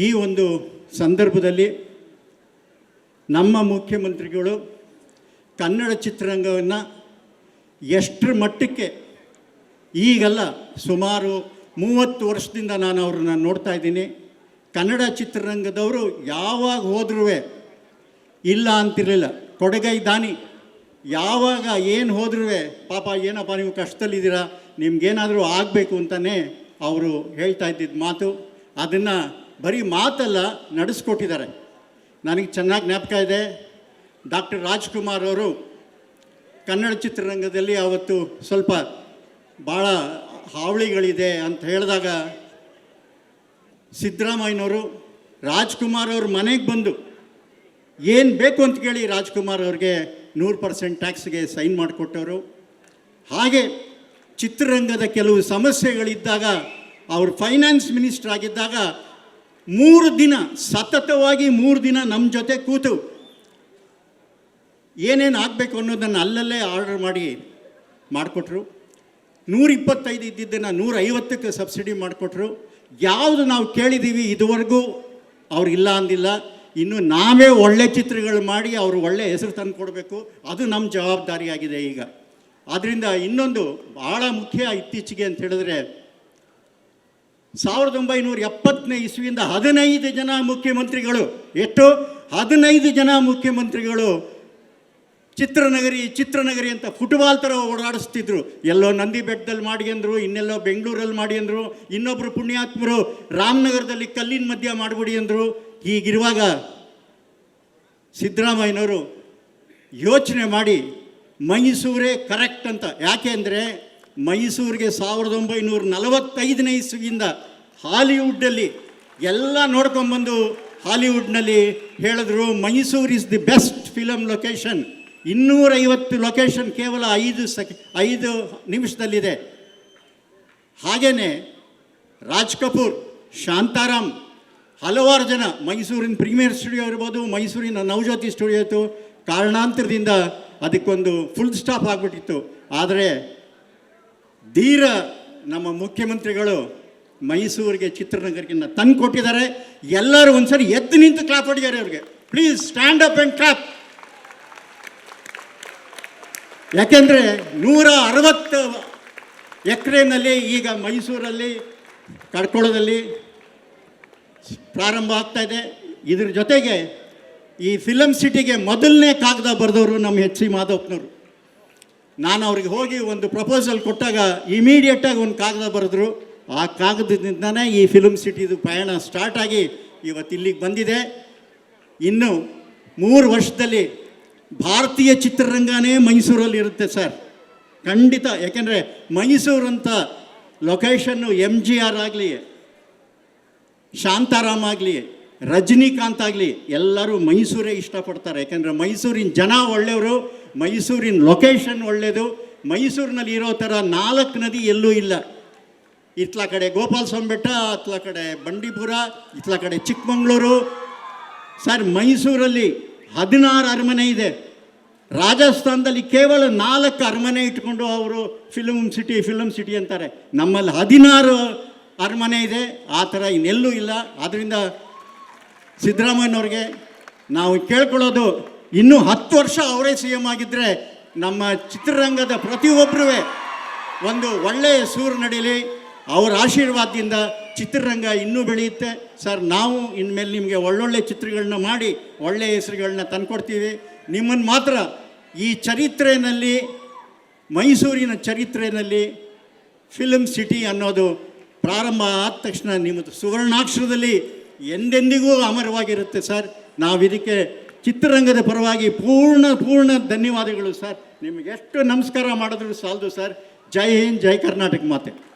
ಈ ಒಂದು ಸಂದರ್ಭದಲ್ಲಿ ನಮ್ಮ ಮುಖ್ಯಮಂತ್ರಿಗಳು ಕನ್ನಡ ಚಿತ್ರರಂಗವನ್ನು ಎಷ್ಟರ ಮಟ್ಟಕ್ಕೆ ಈಗಲ್ಲ ಸುಮಾರು ಮೂವತ್ತು ವರ್ಷದಿಂದ ನಾನು ಅವ್ರನ್ನ ನೋಡ್ತಾ ಇದ್ದೀನಿ. ಕನ್ನಡ ಚಿತ್ರರಂಗದವರು ಯಾವಾಗ ಹೋದ್ರೂ ಇಲ್ಲ ಅಂತಿರಲಿಲ್ಲ. ಕೊಡಗೈ ದಾನಿ ಯಾವಾಗ ಏನು ಹೋದ್ರೂ ಪಾಪ ಏನಪ್ಪ ನೀವು ಕಷ್ಟದಲ್ಲಿದ್ದೀರಾ? ನಿಮ್ಗೇನಾದರೂ ಆಗಬೇಕು ಅಂತಲೇ ಅವರು ಹೇಳ್ತಾ ಇದ್ದಿದ್ದ ಮಾತು. ಅದನ್ನು ಬರೀ ಮಾತಲ್ಲ, ನಡೆಸ್ಕೊಟ್ಟಿದ್ದಾರೆ. ನನಗೆ ಚೆನ್ನಾಗಿ ಜ್ಞಾಪಕ ಇದೆ. ಡಾಕ್ಟರ್ ರಾಜ್ಕುಮಾರ್ ಅವರು ಕನ್ನಡ ಚಿತ್ರರಂಗದಲ್ಲಿ ಅವತ್ತು ಸ್ವಲ್ಪ ಭಾಳ ಹಾವಳಿಗಳಿದೆ ಅಂತ ಹೇಳಿದಾಗ ಸಿದ್ದರಾಮಯ್ಯನವರು, ರಾಜ್ಕುಮಾರ್ ಅವ್ರ ಮನೆಗೆ ಬಂದು, ಏನು ಬೇಕು ಅಂತ ಕೇಳಿ ರಾಜ್ಕುಮಾರ್ ಅವ್ರಿಗೆ ನೂರು ಪರ್ಸೆಂಟ್ ಟ್ಯಾಕ್ಸ್ಗೆ ಸೈನ್ ಮಾಡಿಕೊಟ್ಟವರು. ಹಾಗೆ ಚಿತ್ರರಂಗದ ಕೆಲವು ಸಮಸ್ಯೆಗಳಿದ್ದಾಗ, ಅವರು ಫೈನಾನ್ಸ್ ಮಿನಿಸ್ಟರ್ ಆಗಿದ್ದಾಗ ಮೂರು ದಿನ, ಸತತವಾಗಿ ಮೂರು ದಿನ ನಮ್ಮ ಜೊತೆ ಕೂತು. ಏನೇನು ಆಗಬೇಕು ಅನ್ನೋದನ್ನು ಅಲ್ಲಲ್ಲೇ ಆರ್ಡರ್ ಮಾಡಿ ಮಾಡಿಕೊಟ್ರು. ನೂರಿಪ್ಪತ್ತೈದು ಇದ್ದಿದ್ದನ್ನು ನೂರ ಐವತ್ತಕ್ಕೆ ಸಬ್ಸಿಡಿ ಮಾಡಿಕೊಟ್ರು. ಯಾವುದು ನಾವು ಕೇಳಿದ್ದೀವಿ ಇದುವರೆಗೂ ಅವ್ರು ಇಲ್ಲ ಅಂದಿಲ್ಲ. ಇನ್ನು ನಾವೇ ಒಳ್ಳೆ ಚಿತ್ರಗಳು ಮಾಡಿ ಅವರು ಒಳ್ಳೆ ಹೆಸರು ತಂದು ಕೊಡಬೇಕು. ಅದು ನಮ್ಮ ಜವಾಬ್ದಾರಿಯಾಗಿದೆ ಈಗ. ಆದ್ದರಿಂದ ಇನ್ನೊಂದು ಭಾಳ ಮುಖ್ಯ ಇತ್ತೀಚೆಗೆ ಅಂತ ಹೇಳಿದ್ರೆ ಸಾವಿರದ ಒಂಬೈನೂರ ಎಪ್ಪತ್ತನೇ ಇಸ್ವಿಯಿಂದ ಹದಿನೈದು ಜನ ಮುಖ್ಯಮಂತ್ರಿಗಳು, ಎಷ್ಟು? ಹದಿನೈದು ಜನ ಮುಖ್ಯಮಂತ್ರಿಗಳು ಚಿತ್ರನಗರಿ ಚಿತ್ರನಗರಿ ಅಂತ ಫುಟ್ಬಾಲ್ ಥರ ಓಡಾಡಿಸ್ತಿದ್ರು. ಎಲ್ಲೋ ನಂದಿ ಬೆಟ್ಟದಲ್ಲಿ ಮಾಡಿ ಅಂದರು, ಇನ್ನೆಲ್ಲೋ ಬೆಂಗಳೂರಲ್ಲಿ ಮಾಡಿ ಅಂದರು ಇನ್ನೊಬ್ಬರು ಪುಣ್ಯಾತ್ಮರು ರಾಮನಗರದಲ್ಲಿ ಕಲ್ಲಿನ ಮಧ್ಯ ಮಾಡಿಬಿಡಿ ಅಂದರು. ಹೀಗಿರುವಾಗ ಸಿದ್ದರಾಮಯ್ಯನವರು ಯೋಚನೆ ಮಾಡಿ ಮೈಸೂರೇ ಕರೆಕ್ಟ್ ಅಂತ. ಯಾಕೆ ಅಂದರೆ ಮೈಸೂರಿಗೆ ಸಾವಿರದ ಒಂಬೈನೂರ ನಲವತ್ತೈದನೇ ಇಸ್ವಿಯಿಂದ ಹಾಲಿವುಡ್ಡಲ್ಲಿ ಎಲ್ಲ ನೋಡ್ಕೊಂಬಂದು ಹಾಲಿವುಡ್ನಲ್ಲಿ ಹೇಳಿದ್ರು, Mysuru is the best film location. ಇನ್ನೂರೈವತ್ತು ಲೊಕೇಶನ್ ಕೇವಲ ಐದು ಸೆಕೆ, ಐದು ನಿಮಿಷದಲ್ಲಿದೆ. ಹಾಗೆಯೇ ರಾಜ್ ಕಪೂರ್, ಶಾಂತಾರಾಮ್, ಹಲವಾರು ಜನ ಮೈಸೂರಿನ ಪ್ರೀಮಿಯರ್ ಸ್ಟುಡಿಯೋ ಇರ್ಬೋದು, ಮೈಸೂರಿನ ನವಜ್ಯೋತಿ ಸ್ಟುಡಿಯೋ ಇತ್ತು. ಕಾರಣಾಂತರದಿಂದ ಅದಕ್ಕೊಂದು ಫುಲ್ ಸ್ಟಾಪ್ ಆಗಿಬಿಟ್ಟಿತ್ತು. ಆದರೆ ಧೀರ ನಮ್ಮ ಮುಖ್ಯಮಂತ್ರಿಗಳು ಮೈಸೂರಿಗೆ ಚಿತ್ರನಗರಕ್ಕೆ ತಂದು ಕೊಟ್ಟಿದ್ದಾರೆ. ಎಲ್ಲರೂ ಒಂದ್ಸರಿ ಎದ್ದು ನಿಂತು ಕ್ಲಾಪ್ ಹೊಡಿದ್ದಾರೆ ಅವ್ರಿಗೆ. Please stand up and clap ಯಾಕೆಂದರೆ ನೂರ ಅರವತ್ತು ಎಕರೆನಲ್ಲಿ ಈಗ ಮೈಸೂರಲ್ಲಿ ಕಡ್ಕೊಳದಲ್ಲಿ ಪ್ರಾರಂಭ ಆಗ್ತಾ ಇದೆ. ಇದ್ರ ಜೊತೆಗೆ ಈ ಫಿಲಮ್ ಸಿಟಿಗೆ ಮೊದಲನೇ ಕಾಗದ ಬರೆದವರು ನಮ್ಮ ಎಚ್ ಸಿ ಮಾಧವಪ್ಪನವರು ನಾನು ಅವ್ರಿಗೆ ಹೋಗಿ ಒಂದು ಪ್ರಪೋಸಲ್ ಕೊಟ್ಟಾಗ ಇಮಿಡಿಯೇಟಾಗಿ ಒಂದು ಕಾಗದ ಬರೆದ್ರು. ಆ ಕಾಗದದಿಂದನೇ ಈ ಫಿಲಮ್ ಸಿಟಿದು ಪ್ರಯಾಣ ಸ್ಟಾರ್ಟ್ ಆಗಿ ಇವತ್ತು ಇಲ್ಲಿಗೆ ಬಂದಿದೆ. ಇನ್ನು ಮೂರು ವರ್ಷದಲ್ಲಿ ಭಾರತೀಯ ಚಿತ್ರರಂಗನೇ ಮೈಸೂರಲ್ಲಿ ಇರುತ್ತೆ ಸರ್. ಖಂಡಿತ, ಯಾಕೆಂದರೆ ಮೈಸೂರು ಅಂತ ಲೊಕೇಶನ್ನು ಎಂ ಜಿ ಆರ್ ಆಗಲಿ, ಶಾಂತಾರಾಮ್ ಆಗಲಿ, ರಜನಿಕಾಂತ್ ಆಗಲಿ ಎಲ್ಲರೂ ಮೈಸೂರೇ ಇಷ್ಟಪಡ್ತಾರೆ. ಯಾಕೆಂದರೆ ಮೈಸೂರಿನ ಜನ ಒಳ್ಳೆಯವರು ಮೈಸೂರಿನ ಲೊಕೇಶನ್ ಒಳ್ಳೆಯದು ಮೈಸೂರಿನಲ್ಲಿ ಇರೋ ಥರ ನಾಲ್ಕು ನದಿ ಎಲ್ಲೂ ಇಲ್ಲ. ಇತ್ಲ ಕಡೆ ಗೋಪಾಲ ಸ್ವಾಮಿ ಬೆಟ್ಟ ಅತ್ಲ ಕಡೆ ಬಂಡೀಪುರ, ಇತ್ಲ ಕಡೆ ಚಿಕ್ಕಮಂಗ್ಳೂರು. ಸರ್, ಮೈಸೂರಲ್ಲಿ ಹದಿನಾರು ಅರಮನೆ ಇದೆ. ರಾಜಸ್ಥಾನದಲ್ಲಿ ಕೇವಲ ನಾಲ್ಕು ಅರಮನೆ ಇಟ್ಕೊಂಡು ಅವರು ಫಿಲಮ್ ಸಿಟಿ ಫಿಲಮ್ ಸಿಟಿ ಅಂತಾರೆ. ನಮ್ಮಲ್ಲಿ ಹದಿನಾರು ಅರಮನೆ ಇದೆ. ಆ ಥರ ಇನ್ನೆಲ್ಲೂ ಇಲ್ಲ. ಆದ್ದರಿಂದ ಸಿದ್ದರಾಮಯ್ಯನವ್ರಿಗೆ ನಾವು ಕೇಳ್ಕೊಳ್ಳೋದು ಇನ್ನೂ ಹತ್ತು ವರ್ಷ ಅವರೇ ಸಿ ಎಂ ಆಗಿದ್ದರೆ ನಮ್ಮ ಚಿತ್ರರಂಗದ ಪ್ರತಿಯೊಬ್ಬರೂ ಒಂದು ಒಳ್ಳೆಯ ಸೂರು ನಡೀಲಿ ಅವರ ಆಶೀರ್ವಾದದಿಂದ ಚಿತ್ರರಂಗ ಇನ್ನೂ ಬೆಳೆಯುತ್ತೆ. ಸರ್, ನಾವು ಇನ್ಮೇಲೆ ನಿಮಗೆ ಒಳ್ಳೊಳ್ಳೆ ಚಿತ್ರಗಳನ್ನ ಮಾಡಿ ಒಳ್ಳೆಯ ಹೆಸರುಗಳನ್ನ ತಂದುಕೊಡ್ತೀವಿ. ನಿಮ್ಮನ್ನು ಮಾತ್ರ ಈ ಚರಿತ್ರೆಯಲ್ಲಿ ಮೈಸೂರಿನ ಚರಿತ್ರೆಯಲ್ಲಿ ಫಿಲ್ಮ್ ಸಿಟಿ ಅನ್ನೋದು ಪ್ರಾರಂಭ ಆದ ತಕ್ಷಣ ನಿಮ್ಮದು ಸುವರ್ಣಾಕ್ಷರದಲ್ಲಿ ಎಂದೆಂದಿಗೂ ಅಮರವಾಗಿರುತ್ತೆ ಸರ್. ನಾವು ಇದಕ್ಕೆ ಚಿತ್ರರಂಗದ ಪರವಾಗಿ ಪೂರ್ಣ ಪೂರ್ಣ ಧನ್ಯವಾದಗಳು, ಸರ್. ನಿಮಗೆ ಎಷ್ಟು ನಮಸ್ಕಾರ ಮಾಡಿದ್ರು ಸಾಲದು, ಸರ್. ಜೈ ಹಿಂದ್, ಜೈ ಕರ್ನಾಟಕ ಮಾತೆ.